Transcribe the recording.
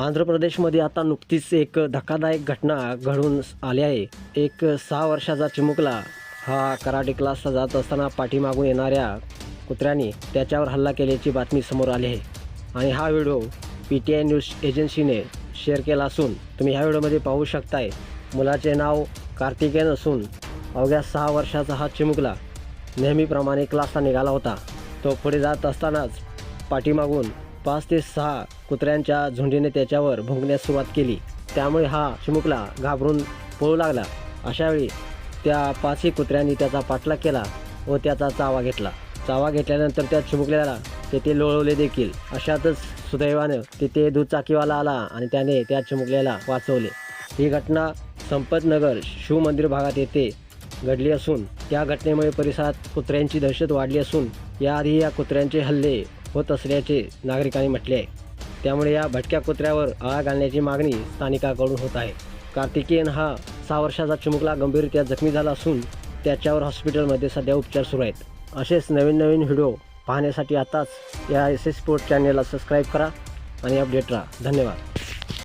आंध्र प्रदेशमध्ये आता नुकतीच एक धक्कादायक घटना घडून आली आहे. एक सहा वर्षाचा चिमुकला हा कराटे क्लासला जात असताना पाठीमागून येणाऱ्या कुत्र्याने त्याच्यावर हल्ला केल्याची बातमी समोर आली आहे. आणि हा video P T I news एजन्सीने share केला असून तुम्ही ह्या व्हिडिओमध्ये पाहू शकताय मुलाचे नाव कार्तिकेयन असून अवघ्या सहा वर्षाचा हा चिमुकला नेहमीप्रमाणे क्लासला निघाला होता. तो पुढे जात असतानाच पाठीमागून पाच ते सहा कुत्र्यांच्या झुंडीने त्याच्यावर भुंकण्यास सुरुवात केली. त्यामुळे हा चिमुकला घाबरून पळू लागला. अशावेळी त्या पाचही कुत्र्यांनी त्याचा पाठलाग केला व त्याचा चावा घेतला. चावा घेतल्यानंतर त्या चिमुकल्याला तेथे लोळवले देखील. अशातच सुदैवानं तिथे दुचाकीवाला आला आणि त्याने त्या चिमुकल्याला वाचवले. ही घटना संपतनगर शिवमंदिर भागात येथे घडली असून त्या घटनेमुळे परिसरात कुत्र्यांची दहशत वाढली असून याआधी या कुत्र्यांचे हल्ले होत असल्याचे नागरिकांनी म्हटले आहे. त्यामुळे या भटक्या कुत्र्यावर आळा घालण्याची मागणी स्थानिकांकडून होत आहे. कार्तिकेयन हा सहा वर्षाचा चिमुकला गंभीररित्या जखमी झाला असून त्याच्यावर हॉस्पिटलमध्ये सध्या उपचार सुरू आहेत. असेच नवीन नवीन व्हिडिओ पाहण्यासाठी आताच या एस एस स्पोर्ट चॅनेलला सबस्क्राईब करा आणि अपडेट राहा. धन्यवाद.